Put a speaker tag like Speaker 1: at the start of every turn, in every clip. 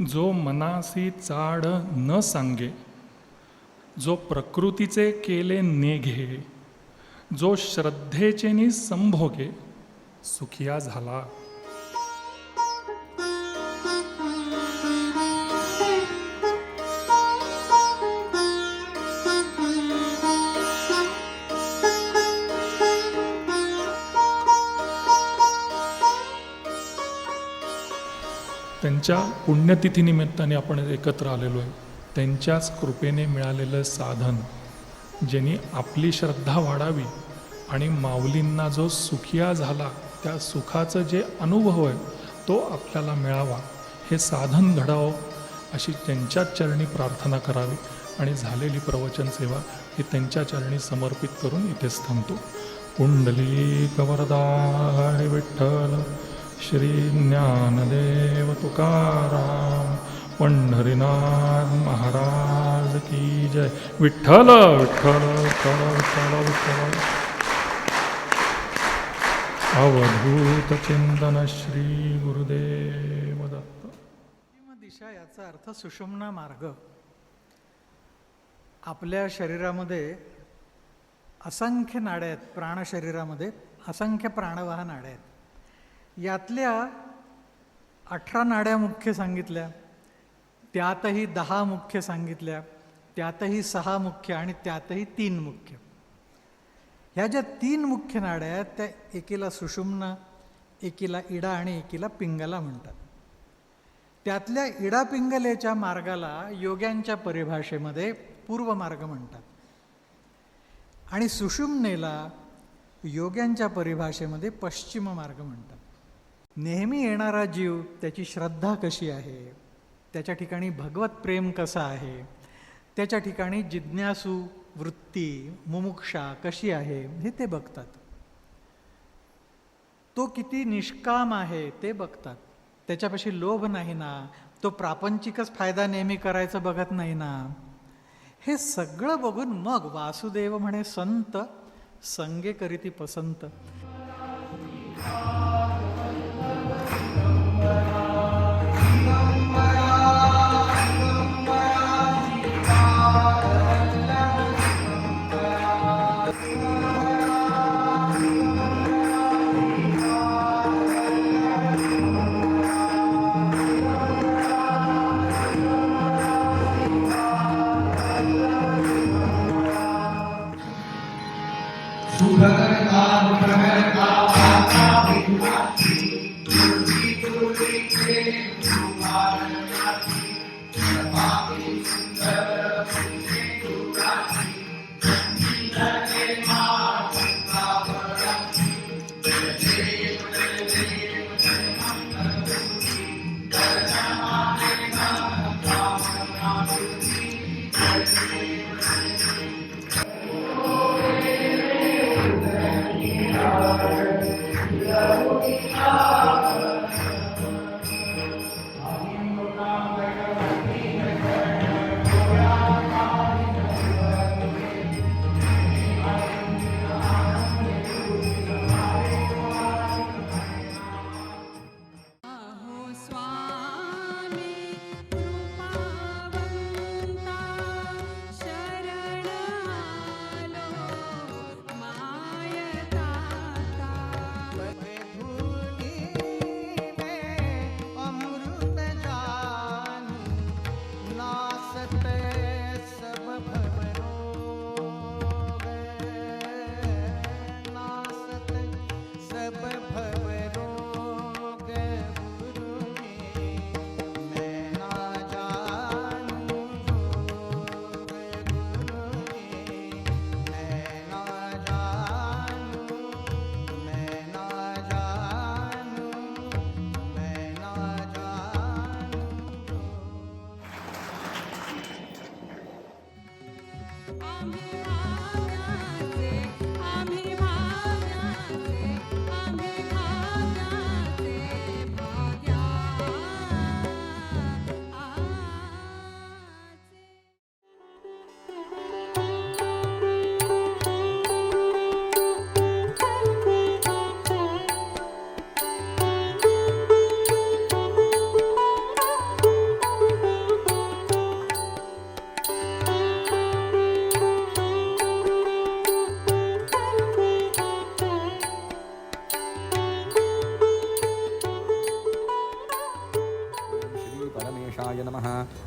Speaker 1: जो मनासी चाड न सांगे जो प्रकृतीचे केले नेघे जो श्रद्धेचेनी संभोगे सुखिया झाला. त्यांच्या पुण्यतिथीनिमित्ताने आपण एकत्र आलेलो आहे. त्यांच्याच कृपेने मिळालेलं साधन ज्यांनी आपली श्रद्धा वाढावी आणि माऊलींना जो सुखिया झाला त्या सुखाचं जे अनुभव आहे तो आपल्याला मिळावा. हे साधन घडावं अशी त्यांच्याच चरणी प्रार्थना करावी आणि झालेली प्रवचन सेवा ही त्यांच्या चरणी समर्पित करून इथेच थांबतो. कुंडली कवरदा विठ्ठल श्री ज्ञानदेव तुकाराम पंढरीनाथ महाराज की जय. विठ्ठल विठ्ठल विठ्ठल विठ्ठल विठ्ठल. अवधूत चिंतन श्री गुरुदेव दत्त.
Speaker 2: दिशा याचा अर्थ सुषुम्ना मार्ग. आपल्या शरीरामध्ये असंख्य नाड्या आहेत प्राण शरीरामध्ये असंख्य प्राणवाह नाड्या आहेत. यातल्या अठरा नाड्या मुख्य सांगितल्या. त्यातही दहा मुख्य सांगितल्या त्यातही सहा मुख्य आणि त्यातही तीन मुख्य. ह्या ज्या तीन मुख्य नाड्या आहेत त्या एकीला सुषुम्ना एकीला इडा आणि एकीला पिंगला म्हणतात. त्यातल्या इडा पिंगलेच्या मार्गाला योग्यांच्या परिभाषेमध्ये पूर्व मार्ग म्हणतात. आणि सुषुम्नेला योग्यांच्या परिभाषेमध्ये पश्चिम मार्ग म्हणतात. नेहमी येणारा जीव त्याची श्रद्धा कशी आहे? त्याच्या ठिकाणी भगवत प्रेम कसं आहे? त्याच्या ठिकाणी जिज्ञासू वृत्ती मुमुक्षा कशी आहे हे ते बघतात. तो किती निष्काम आहे ते बघतात. त्याच्यापाशी लोभ नाही ना तो प्रापंचिकच फायदा नेहमी करायचं बघत नाही ना. हे सगळं बघून मग वासुदेव म्हणे संत संगे करीती पसंत.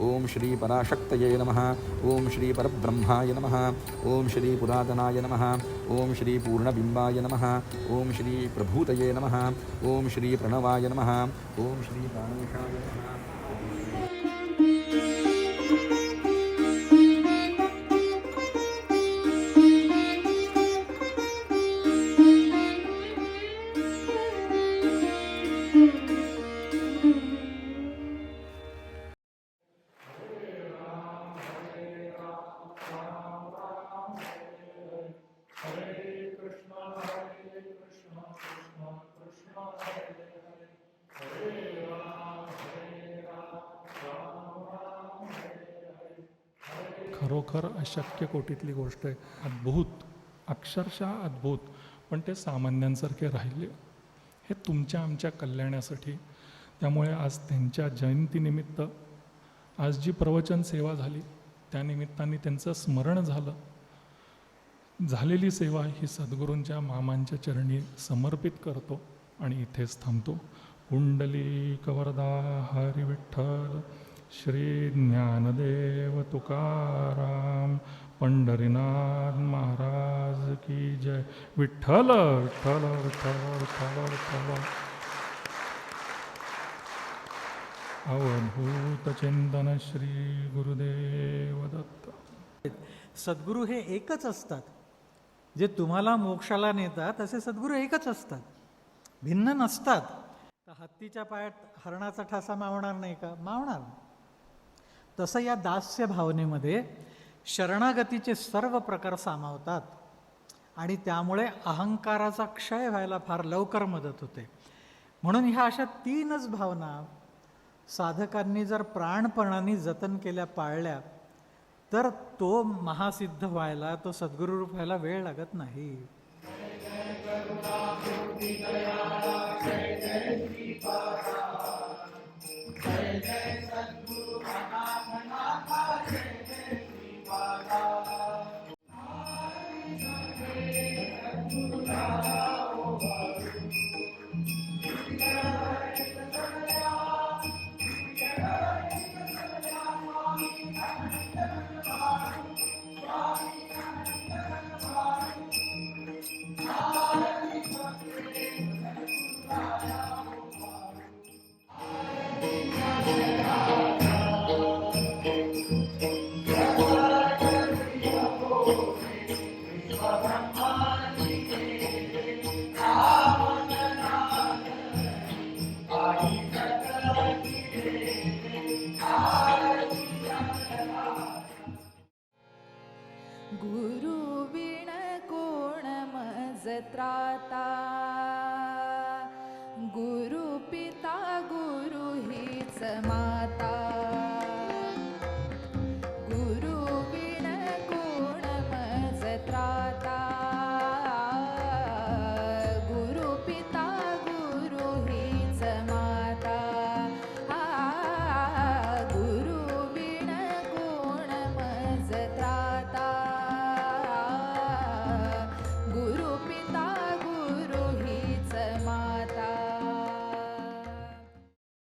Speaker 3: ॐ श्री पराशक्तये नमः ॐ श्री परब्रह्माय नमः ॐ श्री पुरातनाय नमः ॐ श्री पूर्णबिम्बाय नमः ॐ श्री प्रभूतये नमः ॐ श्री प्रणवाय नमः ॐ श्री प्राणेशाय नमः।
Speaker 1: खरोखर अशक्य कोटीतली गोष्ट आहे. अद्भुत. अक्षरशः अद्भुत. पण ते सामान्यांसारखे राहिले. हे तुमच्या आमच्या कल्याणासाठी. त्यामुळे आज त्यांच्या जयंतीनिमित्त आज जी प्रवचन सेवा झाली त्यानिमित्ताने त्यांचं स्मरण झालं. झालेली सेवा ही सद्गुरूंच्या मामांच्या चरणी समर्पित करतो आणि इथेच थांबतो. कुंडली कवरदा हरी विठ्ठल श्री ज्ञानदेव तुकाराम पंढरीनाथ महाराज की जय. विठ्ठल विठ्ठल विठ्ठल विठ्ठल विठ्ठल. अवधूत चिंतन श्री गुरुदेव दत्त.
Speaker 2: सद्गुरू हे एकच असतात. जे तुम्हाला मोक्षाला नेतात असे सद्गुरू एकच असतात. भिन्न नसतात. हत्तीच्या पायात हरणाचा ठसा मावणार नाही का? मावणार. तसं या दास्य भावनेमध्ये शरणागतीचे सर्व प्रकार सामावतात. आणि त्यामुळे अहंकाराचा क्षय व्हायला फार लवकर मदत होते. म्हणून ह्या अशा तीनच भावना साधकांनी जर प्राणपणाने जतन केल्या पाळल्या तर तो महासिद्ध व्हायला तो सद्गुरुरूप व्हायला वेळ लागत नाही.
Speaker 4: गुरु विण गुरुीण कोण म्राता गुरु पिता गुरु समा